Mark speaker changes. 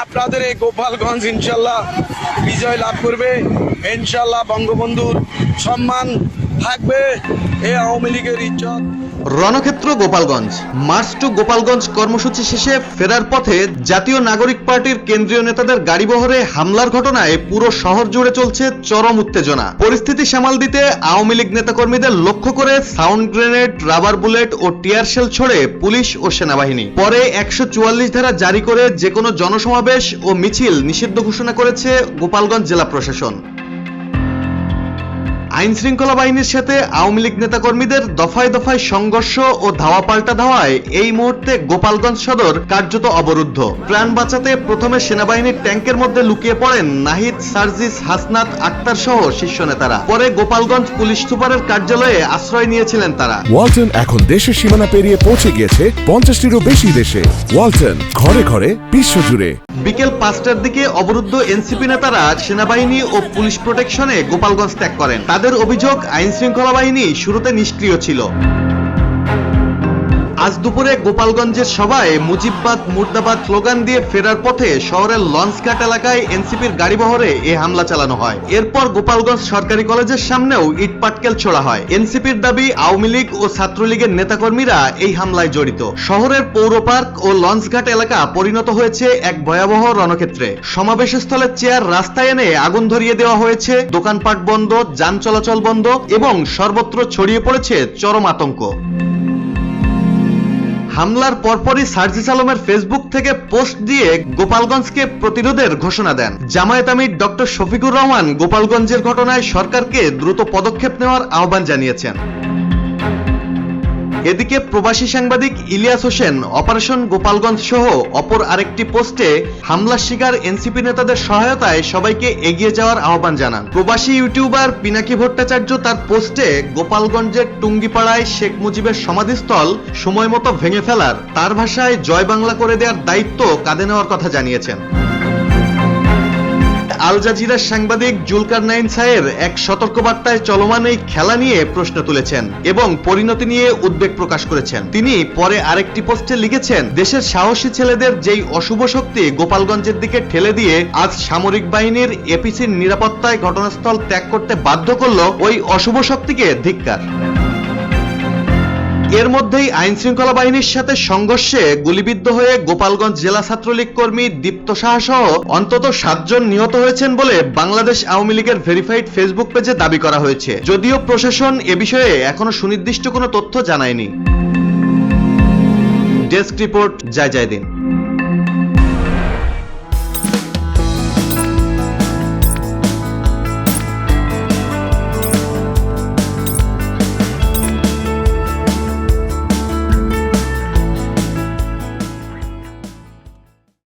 Speaker 1: আপনাদের এই গোপালগঞ্জ ইনশাল্লাহ বিজয় লাভ করবে। ইনশাল্লাহ বঙ্গবন্ধুর সম্মান থাকবে। এ আওয়ামী লীগের ইজ্জত।
Speaker 2: রণক্ষেত্র, গোপালগঞ্জ। মার্চ টু গোপালগঞ্জ কর্মসূচি শেষে ফেরার পথে জাতীয় নাগরিক পার্টির কেন্দ্রীয় নেতাদের গাড়িবহরে হামলার ঘটনায় পুরো শহর জুড়ে চলছে চরম উত্তেজনা। পরিস্থিতি সামাল দিতে আওয়ামী লীগ নেতাকর্মীদের লক্ষ্য করে সাউন্ড গ্রেনেড, রাবার বুলেট ও টিয়ার শেল ছড়ে পুলিশ ও সেনাবাহিনী। পরে একশো চুয়াল্লিশ ধারা জারি করে যে কোনো জনসমাবেশ ও মিছিল নিষিদ্ধ ঘোষণা করেছে গোপালগঞ্জ জেলা প্রশাসন। আইন শৃঙ্খলা বাহিনীর সাথে আওয়ামী লীগ নেতাকর্মীদের দফায় দফায় সংঘর্ষ ও ধাওয়া পাল্টা ধাওয়ায় এই মুহূর্তে গোপালগঞ্জ সদর কার্যত অবরুদ্ধ। প্রাণ বাঁচাতে প্রথমে সেনাবাহিনীর ট্যাঙ্কের মধ্যে লুকিয়ে পড়েন নাহিদ সার্জিস হাসনাত আক্তার সহ শীর্ষ নেতারা। পরে গোপালগঞ্জ পুলিশ সুপারের কার্যালয়ে আশ্রয় নিয়েছিলেন তারা।
Speaker 3: ওয়ালটন এখন দেশের সীমানা পেরিয়ে পৌঁছে গিয়েছে পঞ্চাশটিরও বেশি দেশে। ওয়ালটন ঘরে ঘরে বিশ্বজুড়ে
Speaker 2: বিকেল পাঁচটার দিকে অবরুদ্ধ এনসিপি নেতারা সেনাবাহিনী ও পুলিশ প্রোটেকশনে গোপালগঞ্জ ত্যাগ করেন। তাদের অভিযোগ আইনশৃঙ্খলা বাহিনী শুরুতে নিষ্ক্রিয় ছিল। আজ দুপুরে গোপালগঞ্জের সভায় মুজিববাদ, মুর্দাবাদ স্লোগান দিয়ে ফেরার পথে শহরের লঞ্চঘাট এলাকায় এনসিপির গাড়িবহরে এ হামলা চালানো হয়। এরপর গোপালগঞ্জ সরকারি কলেজের সামনেও ইট পাটকেল ছোড়া হয়। এনসিপির দাবি আওয়ামী লীগ ও ছাত্রলীগের নেতাকর্মীরা এই হামলায় জড়িত। শহরের পৌর পার্ক ও লঞ্চঘাট এলাকা পরিণত হয়েছে এক ভয়াবহ রণক্ষেত্রে। সমাবেশস্থলে চেয়ার রাস্তায় এনে আগুন ধরিয়ে দেওয়া হয়েছে। দোকানপাট বন্ধ, যান চলাচল বন্ধ এবং সর্বত্র ছড়িয়ে পড়েছে চরম আতঙ্ক। হামলার পরপরই সার্জিস আলমের ফেসবুক থেকে পোস্ট দিয়ে গোপালগঞ্জকে প্রতিরোধের ঘোষণা দেন। জামায়াত আমির ডক্টর শফিকুর রহমান গোপালগঞ্জের ঘটনায় সরকারকে দ্রুত পদক্ষেপ নেওয়ার আহ্বান জানিয়েছেন। এদিকে প্রবাসী সাংবাদিক ইলিয়াস হোসেন, অপারেশন গোপালগঞ্জ সহ অপর আরেকটি পোস্টে হামলার শিকার এনসিপি নেতাদের সহায়তায় সবাইকে এগিয়ে যাওয়ার আহ্বান জানান। প্রবাসী ইউটিউবার পিনাকি ভট্টাচার্য তার পোস্টে, গোপালগঞ্জের টুঙ্গিপাড়ায় শেখ মুজিবের সমাধিস্থল সময় মতো ভেঙে ফেলার, তার ভাষায় জয় বাংলা করে দেওয়ার দায়িত্ব কাঁধে নেওয়ার কথা জানিয়েছেন। আল জাজিরার সাংবাদিক জুলকার নাইন সাহের এক সতর্কবার্তায় চলমান এই খেলা নিয়ে প্রশ্ন তুলেছেন এবং পরিণতি নিয়ে উদ্বেগ প্রকাশ করেছেন। তিনি পরে আরেকটি পোস্টে লিখেছেন, দেশের সাহসী ছেলেদের যেই অশুভ শক্তি গোপালগঞ্জের দিকে ঠেলে দিয়ে আজ সামরিক বাহিনীর এপিসির নিরাপত্তায় ঘটনাস্থল ত্যাগ করতে বাধ্য করল, ওই অশুভ শক্তিকে ধিক্কার। এর মধ্যেই আইন শৃঙ্খলা বাহিনীর সাথে সংঘর্ষে গুলিবিদ্ধ হয়ে গোপালগঞ্জ জেলা ছাত্রলীগ কর্মী দীপ্ত সাহা সহ অন্তত সাতজন নিহত হয়েছেন বলে বাংলাদেশ আওয়ামী লীগের ভেরিফাইড ফেসবুক পেজে দাবি করা হয়েছে। যদিও প্রশাসন এ বিষয়ে এখনও সুনির্দিষ্ট কোনো তথ্য জানায়নি। ডেস্ক রিপোর্ট, জয় জয় দিন